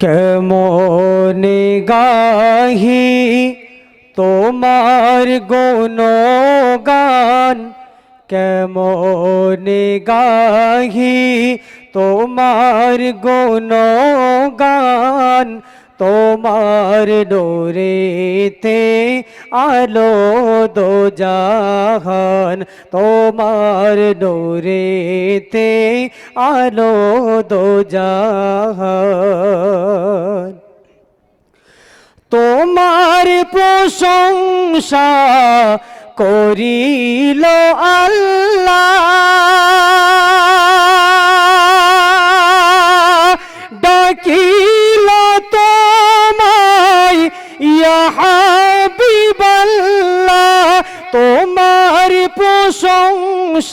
কেমন গাহি তোমার গুণগান? কেমন গাহি তোমার গান তোমার ডোরেতে আলো দো জাহান। তোমার ডোরেতে আলো দো জাহান। তোমার প্রশংসা করিল আল্লাহ।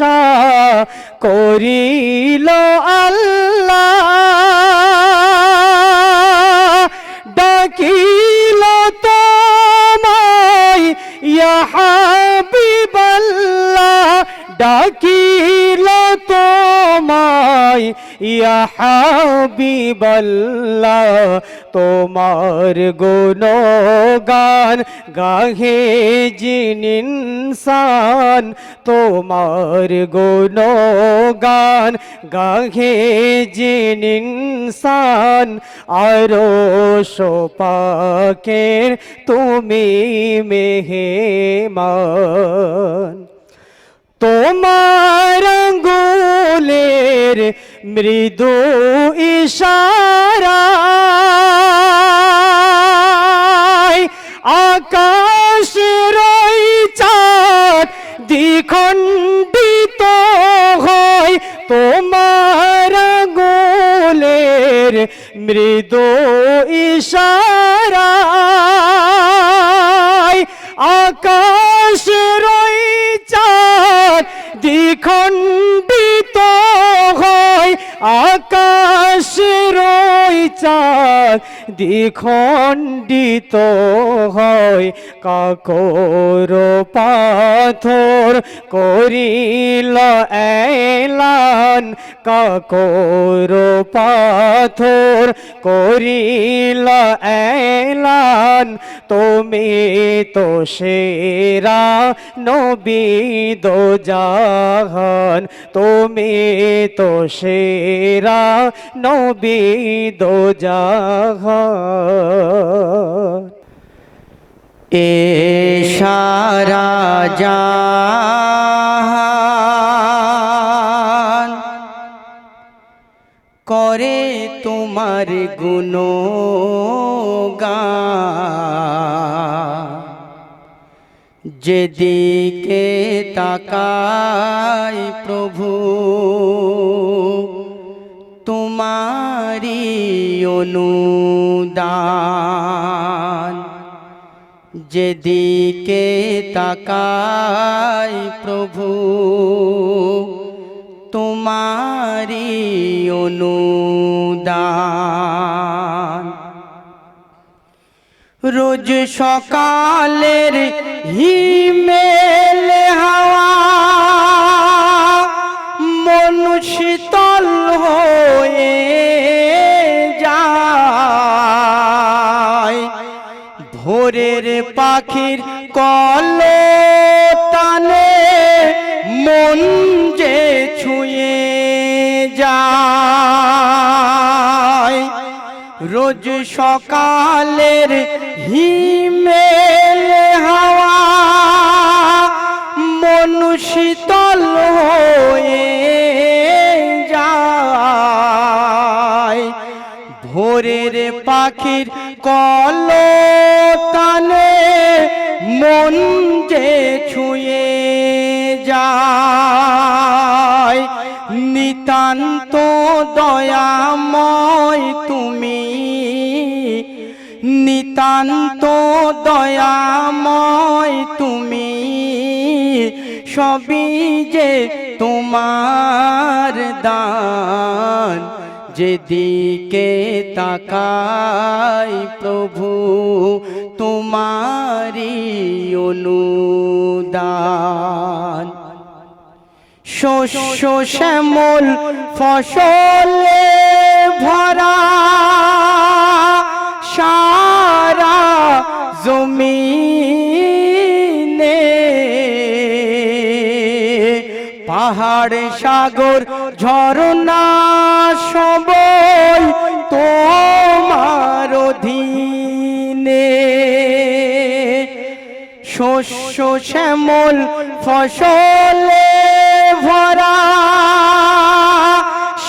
প্রশংসা করিল আল্লাহ। ডাকিল তোমায় হাবিবাল্লাহ। ডাকিল তোমায় হাবিবাল্লাহ। তোমার গুণগান গাহে জিন ইনসান তোমার গুণগান গাহে জিন আরও সোপাকের তুমি মেহেমান। তোমার আঙ্গুলের মৃদু ইশারা। আকাশ রই চাঁদ দ্বিখণ্ডিত হয় তোমার গোলের মৃদু ইশারা। আকাশ চাঁদ দ্বিখণ্ডিত হয় কাকর পাথর। করিল এলান, কাকর পাথর করিল এলান। তুমি তো সেরা নবী দো জাহান, তুমি তো সেরা নবী দো জাহান। এ সারা করে তোমার গুণ যেদিকে তাকাই প্রভু তোমারি অনুদান। যেদিকে তাকাই প্রভু তোমারি অনুদান। রোজ সকালের হিমেল হাওয়া মন পাখির কল টানে, মন যে ছুঁয়ে যায়। রোজ সকালের হিমেল হাওয়া মন শীতল হয়ে যায়। ভোরের পাখির কল নিতান্ত দয়াময় তুমি। নিতান্ত দয়াময় তুমি। সবই যে তোমার দান, যেদিকে তাকাই প্রভু তোমারি অনুদান। শস্য শ্যামল ফসল ভরা সারা জমি পাহাড়, সাগর ঝরনা সবল তোমার অধীনে। শস্য শ্যামল ফসলে ভরা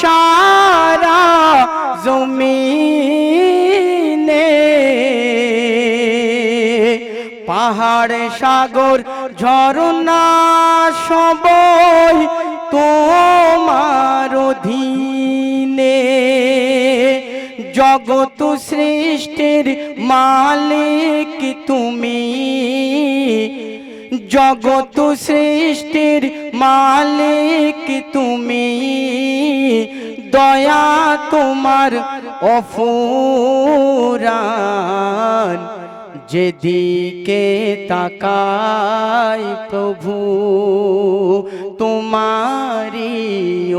সারা জমিনে। পাহাড় সাগর ঝরনা সবই তোমার অধীনে। জগত সৃষ্টির মালিক তুমি। জগত সৃষ্টির মালিক তুমি দয়া তোমার অফুরান। যেদিকে তাকাই প্রভু তোমারি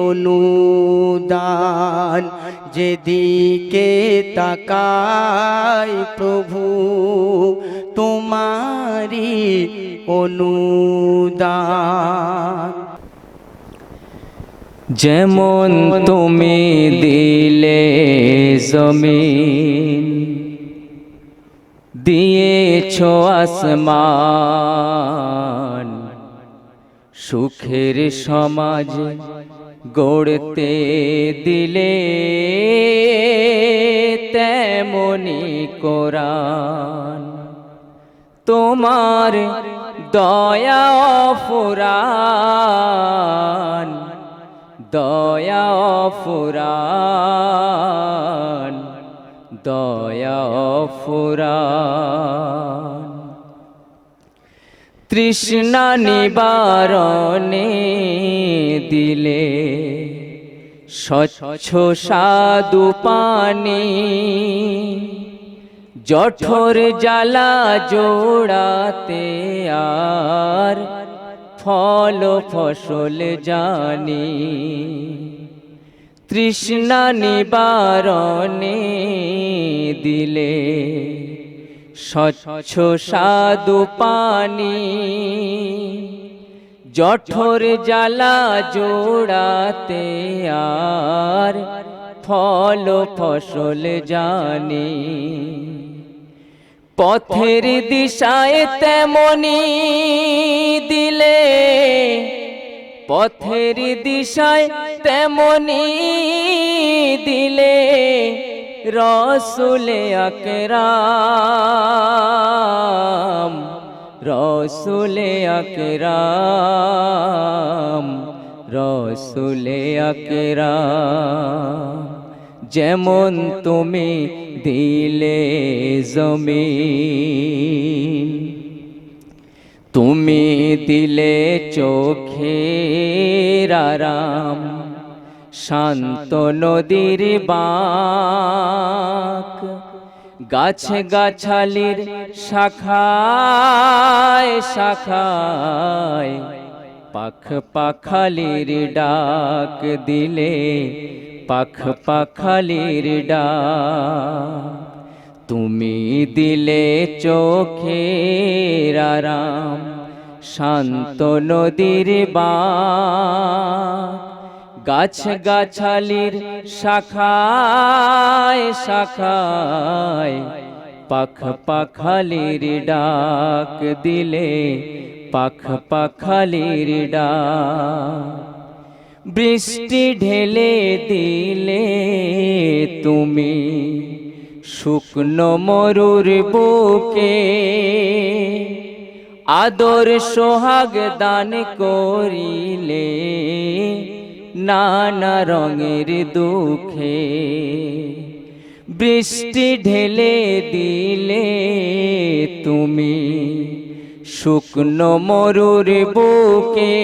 অনুদান। যেদিকে তাকাই প্রভু তোমারি অনুদান। যেমন তুমি দিলে জমিন দিয়েছ আসমান। সুখের সমাজ গড়তে দিলে তেমনি কোরআন। তোমার দয়া ফুরান দয়া ফুরান দয়া ফুরান। তৃষ্ণা নিবারণে দিলে স্বচ্ছ সাধু পানি জঠর জ্বালা জোড়াতে আর ফল ফসল জানি। তৃষ্ণা নিবারণে দিলে স্বচ্ছ সাধু পানি। জঠর জ্বালা জোড়াতে আর ফল ফসল জানি। পথের দিশায় তেমনি দিলে। পথের দিশায় তেমনি দিলে। রসুলে আকরাম রসুলে আকরাম রসুলে আকরাম। যেমন তুমি দিলে জমি তুমি দিলে চোখের আরাম। শান্ত নদীর বাঁক। গাছ গাছালির শাখায় শাখায় পাখ পাখালির ডাক দিলে পাখ পাখালির ডাক। তুমি দিলে চোখের আরাম, শান্ত নদীর বাঁক। গাছ গাছালির শাখায় শাখায় পাখ পাখালির ডাক দিলে পাখ পাখালির ডাক। বৃষ্টি ঢেলে দিলে তুমি শুকনো মরুর বুকে আদর সোহাগ দান করিলে নানা রঙের দুঃখে বৃষ্টি ঢেলে দিলে তুমি শুকনো মরুর বুকে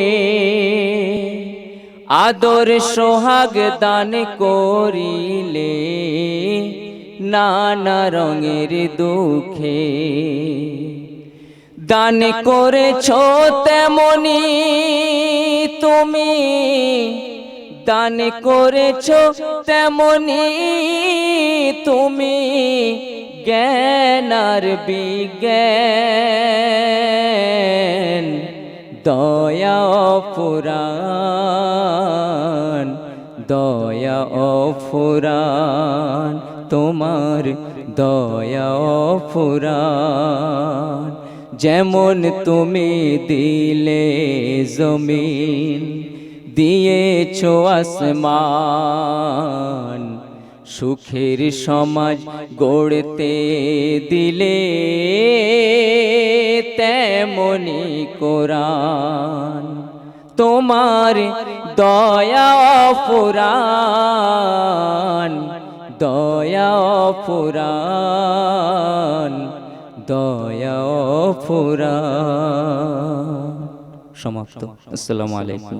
আদর সোহাগ দান করিলে নানা রঙের দুঃখে। দান করেছ তেমনি তুমি, দান করেছ তেমনি তুমি জ্ঞানার বিজ্ঞান। দয়া পুরাণ দয়া অফুরান তোমার দয়া অফুরান যেমন তুমি দিলে জমিন দিয়েছ আসমান সুখের সমাজ গড়তে দিলে তেমনি কোরআন। তোমার দয়া ফুরান দয়া ফুরান দয়া ফুরান। সমাপ্ত। আসসালামু আলাইকুম।